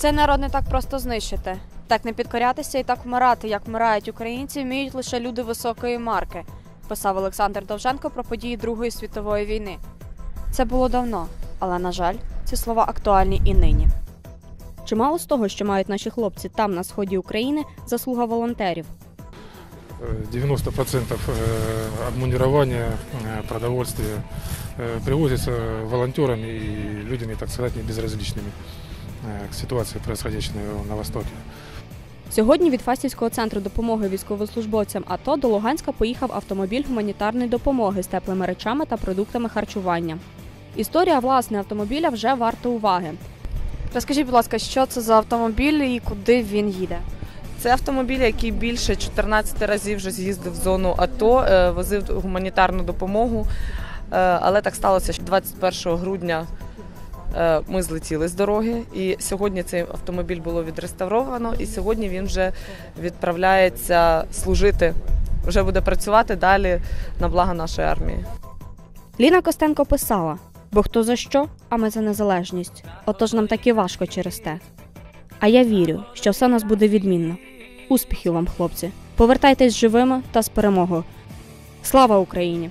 Цей народ не так просто знищити. Так не підкорятися і так вмирати, як вмирають українці, вміють лише люди високої марки, писав Олександр Довженко про події Другої світової війни. Це було давно, але, на жаль, ці слова актуальні і нині. Чимало з того, що мають наші хлопці там, на сході України, заслуга волонтерів. Э, 90% э, обмундирования, э, продовольствия э, привозится волонтерами и людьми, так сказать, не безразличными э, к ситуации, происходящей на- Востоке. Сьогодні від Фастівського центру допомоги військовослужбовцям АТО до Луганська поїхав автомобіль гуманітарної допомоги з теплими речами та продуктами харчування. Історія власне автомобіля вже варта уваги. Розкажіть, будь ласка, що це за автомобіль і куди він їде? Це автомобіль, який більше 14 разів вже з'їздив в зону АТО, е, возив гуманітарну допомогу. Е, Але так сталося, що 21 грудня е, ми злетіли з дороги, і сьогодні цей автомобіль було відреставровано, і сьогодні він вже відправляється служити, вже буде працювати далі на благо нашої армії. Ліна Костенко писала: бо хто за що, а ми за незалежність. Отож нам так і важко через те. А я вірю, що все нас буде відмінно. Успіхів вам, хлопці! Повертайтесь живими та з перемогою. Слава Україні!